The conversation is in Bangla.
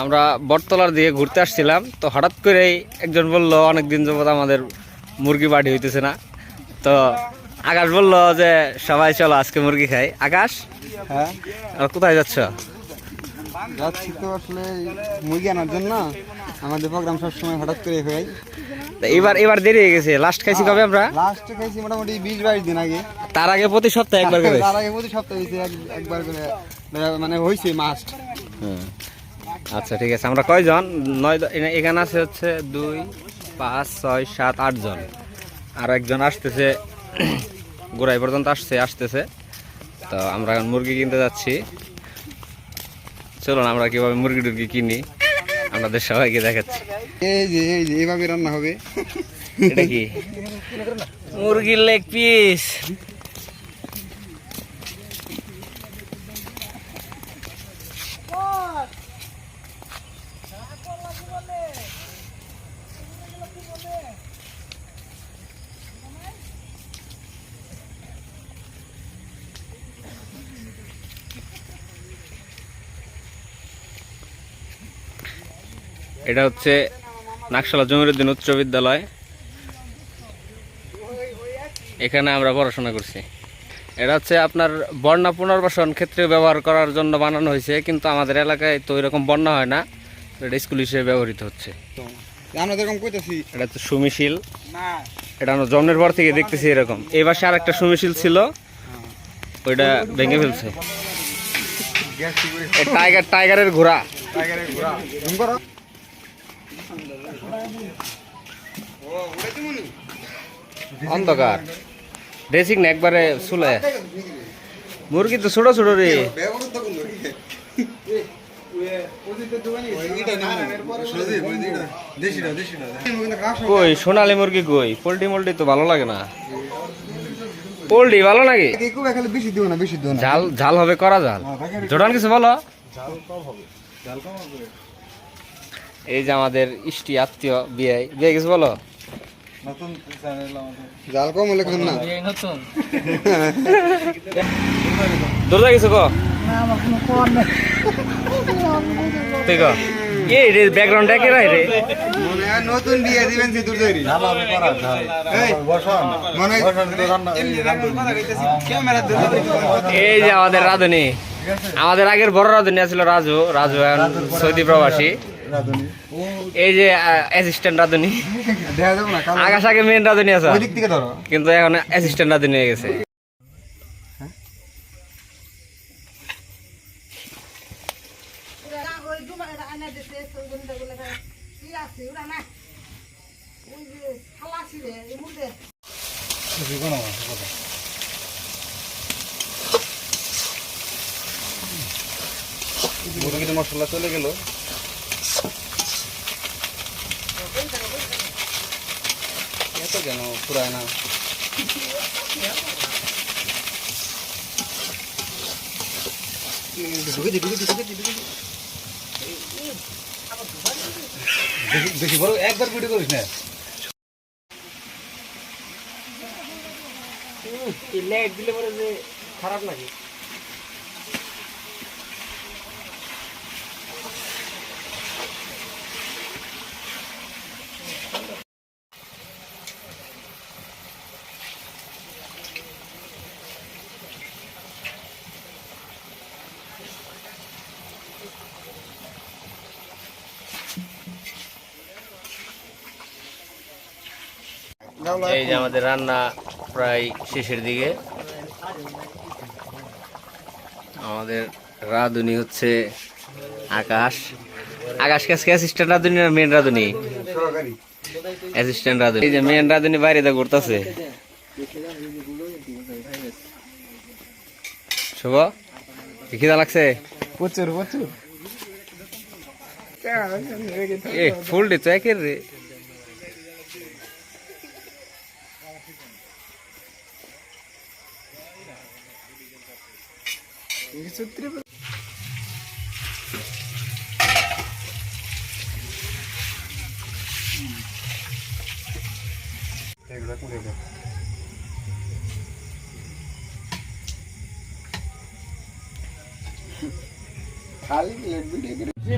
আমরা বটতলার দিকে ঘুরতে আসছিলাম তো হঠাৎ করেই একজন বলল অনেক দিন যাবত আমাদের মুরগি বাড়ি হইতেছে না। তো আকাশ বলল যে সবাই চলো আজকে মুরগি খাই। আকাশ হ্যাঁ। আর কোথায় যাচ্ছ? যাচ্ছি তো আসলে মুরগি আনার জন্য। আমাদের প্রোগ্রাম সবসময় হঠাৎ করে হয়ে। এবার এবার দেরি হয়ে গেছে। লাস্ট খাইছি কবে আমরা? লাস্টে খাইছি মোটামুটি বিশ বাইশ দিন আগে। তার আগে প্রতি সপ্তাহে একবার করে? তার আগে প্রতি সপ্তাহে একবার করে। মানে হয়েছে মাস্ট হুম। আচ্ছা ঠিক আছে। আমরা কয়জন? নয় এখানে- এখানে আছে হচ্ছে দুই পাঁচ ছয় সাত আটজন আর একজন আসতেছে গোড়াই পর্যন্ত আসছে আসতেছে। তো আমরা এখন মুরগি কিনতে যাচ্ছি। চলুন আমরা কীভাবে মুরগি টুরগি কিনি আপনাদের সবাইকে দেখাচ্ছি। এই যে এই যে এইভাবে রান্না হবে। এটা কি? মুরগির লেগ পিস এটা হচ্ছে নাকশালা জমিরুদ্দিন উচ্চ বিদ্যালয়। এখানে আমরা পড়াশোনা করছি। এটা হচ্ছে আপনার বন্যা পুনর্বাসন ক্ষেত্রে ব্যবহার করার জন্য বানানো হয়েছে কিন্তু আমাদের এলাকায় তো এরকম বন্যা হয় না। এটা স্কুল হিসেবে ব্যবহৃত হচ্ছে। আমরা যেরকম কইতেছি এটা হচ্ছে সুমিশীল। এটা আমরা জন্মের পর থেকে দেখতেছি এরকম। এই পাশে আর একটা সুমিশীল ছিল। ওইটা ভেঙে ফেলছে। টাইগার টাইগারের ঘোড়া। টাইগারের ঘোড়া জুম করো ও উড়াইতে মনি অন্ধকার। ড্রেসিং না, একবারে চুলে। মুরগি তো ছোট ছোট রে। কই, সোনালি মুরগি কই? পোল্ট্রি মোল্ট্রি তো ভালো লাগে না। পোল্ট্রি ভালো লাগে খুব এখানে বেশি দিও না বেশি দিও না ঝাল ঝাল হবে। করা ঝাল কিছু বলো এই যে আমাদের ইষ্টি আত্মীয় বিয়ে বিয়ে কিছু বলো? জাল কম হলে না। দূর যা এই রে ব্যাকগ্রাউন্ড কে? রে রে? মনে হয় নতুন বিয়ে দিবেন সে দূর তৈরি মনে এই যে আমাদের রাধুনি। আমাদের আগের বড় রাধুনি আছিল রাজু। রাজু এখন সৌদি প্রবাসী। এই যে অ্যাসিস্ট্যান্ট রাধুনি। আগে মেন রাধুনি আছে। ওই দিক থেকে ধরো। কিন্তু এখন অ্যাসিস্ট্যান্ট রাধুনি হয়ে গেছে। মুরগির মশলা চলে গেল। এত কেন পুরায় না? বেশি বড় একবার ভিডিও করিস না। লেট দিলে পরে যে খারাপ নাকি এই যে আমাদের রান্না প্রায় শেষের দিকে। আমাদের রাঁধুনি হচ্ছে আকাশ। আকাশ কাছকে অ্যাসিস্ট্যান্ট রাঁধুনি না মেন রাঁধুনি? অ্যাসিস্ট্যান্ট রাঁধুনি। এই যে মেন রাঁধুনি বাইরে দা করতেছে শুভ? কি খিদা লাগছে? প্রচুর প্রচুর। ফুল তো একের রে। খালি প্লেট ভিডিও করে